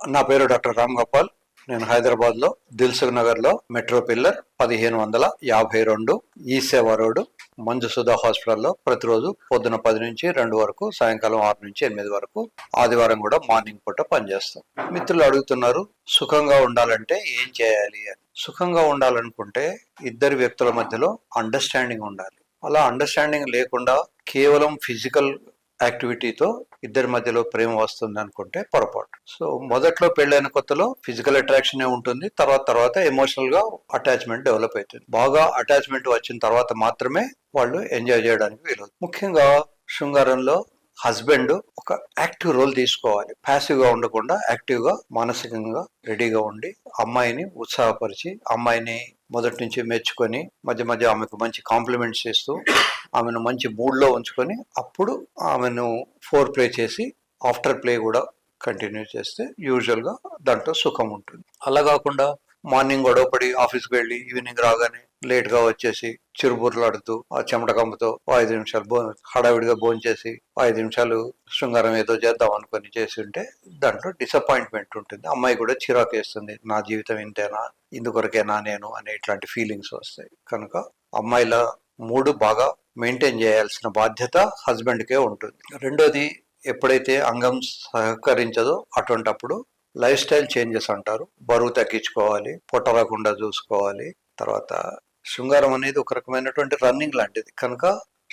నా పేరు డాక్టర్ రామ్ గోపాల్. నేను హైదరాబాద్లో దిల్సుఖ్ నగర్లో మెట్రో పిల్లర్ పదిహేను వందల యాభై రెండు ఈ సేవా రోడ్డు మంజుసుధా హాస్పిటల్లో ప్రతిరోజు పొద్దున పది నుంచి రెండు వరకు సాయంకాలం ఆరు నుంచి ఎనిమిది వరకు ఆదివారం కూడా మార్నింగ్ పూట పనిచేస్తాం. మిత్రులు అడుగుతున్నారు సుఖంగా ఉండాలంటే ఏం చేయాలి? అని. సుఖంగా ఉండాలనుకుంటే ఇద్దరు వ్యక్తుల మధ్యలో అండర్స్టాండింగ్ ఉండాలి. అలా అండర్స్టాండింగ్ లేకుండా కేవలం ఫిజికల్ యాక్టివిటీతో ఇద్దరి మధ్యలో ప్రేమ వస్తుంది అనుకుంటే పొరపాటు. సో మొదట్లో పెళ్ళైన కొత్తలో ఫిజికల్ అట్రాక్షనే ఉంటుంది తర్వాత తర్వాత ఎమోషనల్గా అటాచ్మెంట్ డెవలప్ అవుతుంది. బాగా అటాచ్మెంట్ వచ్చిన తర్వాత మాత్రమే వాళ్ళు ఎంజాయ్ చేయడానికి వీలవుతుంది. ముఖ్యంగా శృంగారంలో హస్బెండ్ ఒక యాక్టివ్ రోల్ తీసుకోవాలి. ప్యాసివ్గా ఉండకుండా యాక్టివ్గా మానసికంగా రెడీగా ఉండి అమ్మాయిని ఉత్సాహపరిచి అమ్మాయిని మొదటి నుంచి మెచ్చుకొని మధ్య మధ్య ఆమెకు మంచి కాంప్లిమెంట్స్ చేస్తూ ఆమెను మంచి మూడ్లో ఉంచుకొని అప్పుడు ఆమెను ఫోర్ ప్లే చేసి ఆఫ్టర్ ప్లే కూడా కంటిన్యూ చేస్తే యూజువల్గా దాంట్లో సుఖం ఉంటుంది. అలా కాకుండా మార్నింగ్ గొడవపడి ఆఫీస్కి వెళ్ళి ఈవినింగ్ రాగానే లేట్గా వచ్చేసి చిరుబుర్లాడుతూ ఆ చెమటకమ్మతో ఐదు నిమిషాలు బో హడావిడిగా భోంచేసి ఐదు నిమిషాలు శృంగారం ఏదో చేద్దాం అనుకుని చేసి ఉంటే దాంట్లో డిసప్పాయింట్మెంట్ ఉంటుంది. అమ్మాయి కూడా చిరాకు వేస్తుంది. నా జీవితం ఇంతేనా? ఇందుకొరకేనా నేను? అనే ఇట్లాంటి ఫీలింగ్స్ వస్తాయి. కనుక అమ్మాయిల మూడు బాగా మెయింటైన్ చేయాల్సిన బాధ్యత హస్బెండ్కే ఉంటుంది. రెండోది ఎప్పుడైతే అంగం సహకరించదో అటువంటప్పుడు లైఫ్ స్టైల్ చేంజెస్ అంటారు. బరువు తగ్గించుకోవాలి పొట్ట రాకుండా చూసుకోవాలి తర్వాత శృంగారం అనేది ఒక రకమైనటువంటి రన్నింగ్ లాంటిది. కనుక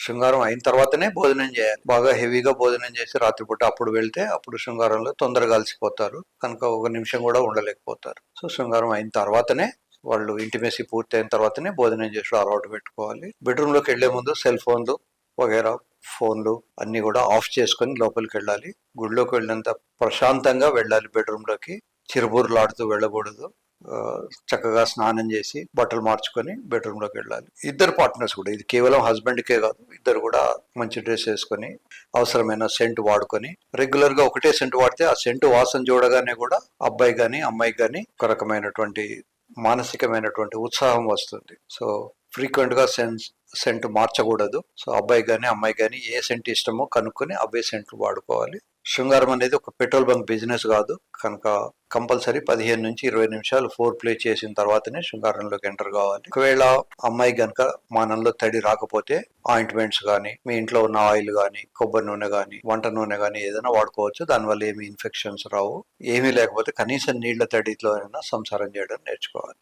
శృంగారం అయిన తర్వాతనే భోజనం చేయాలి. బాగా హెవీగా భోజనం చేసి రాత్రిపూట అప్పుడు వెళ్తే అప్పుడు శృంగారంలో తొందరగా అలసిపోతారు. కనుక ఒక నిమిషం కూడా ఉండలేకపోతారు. సో శృంగారం అయిన తర్వాతనే వాళ్ళు ఇంటిమేసి పూర్తయిన తర్వాతనే భోజనం చేసి అలవాటు పెట్టుకోవాలి. బెడ్రూమ్లోకి వెళ్ళే ముందు సెల్ ఫోన్లు వగేరా ఫోన్లు అన్ని కూడా ఆఫ్ చేసుకొని లోపలికి వెళ్ళాలి. గుడిలోకి వెళ్ళినంత ప్రశాంతంగా వెళ్ళాలి బెడ్రూమ్లోకి చిరుబుర్లాడుతూ వెళ్ళకూడదు. చక్కగా స్నానం చేసి బట్టలు మార్చుకొని బెడ్రూమ్లోకి వెళ్ళాలి. ఇద్దరు పార్ట్నర్స్ కూడా ఇది కేవలం హస్బెండ్కే కాదు ఇద్దరు కూడా మంచి డ్రెస్ వేసుకొని అవసరమైన సెంట్ వాడుకొని రెగ్యులర్గా ఒకటే సెంట్ వాడితే ఆ సెంట్ వాసన చూడగానే కూడా అబ్బాయి కానీ అమ్మాయి కానీ ఒక రకమైనటువంటి మానసికమైనటువంటి ఉత్సాహం వస్తుంది. సో ఫ్రీక్వెంట్గా సెన్స్ సెంట్ మార్చకూడదు. సో అబ్బాయి కానీ అమ్మాయి కానీ ఏ సెంట్ ఇష్టమో కనుక్కొని అవే సెంట్లు వాడుకోవాలి. శృంగారం అనేది ఒక పెట్రోల్ బంక్ బిజినెస్ కాదు. కనుక కంపల్సరీ పదిహేను నుంచి ఇరవై నిమిషాలు ఫోర్ ప్లే చేసిన తర్వాతనే శృంగారంలోకి ఎంటర్ కావాలి. ఒకవేళ అమ్మాయి గనక మానంలో తడి రాకపోతే ఆయింట్మెంట్స్ కానీ మీ ఇంట్లో ఉన్న ఆయిల్ కానీ కొబ్బరి నూనె కానీ వంట నూనె కానీ ఏదైనా వాడుకోవచ్చు. దానివల్ల ఏమి ఇన్ఫెక్షన్స్ రావు. ఏమీ లేకపోతే కనీసం నీళ్ళ తడిలో అయినా సంసారం చేయడం నేర్చుకోవాలి.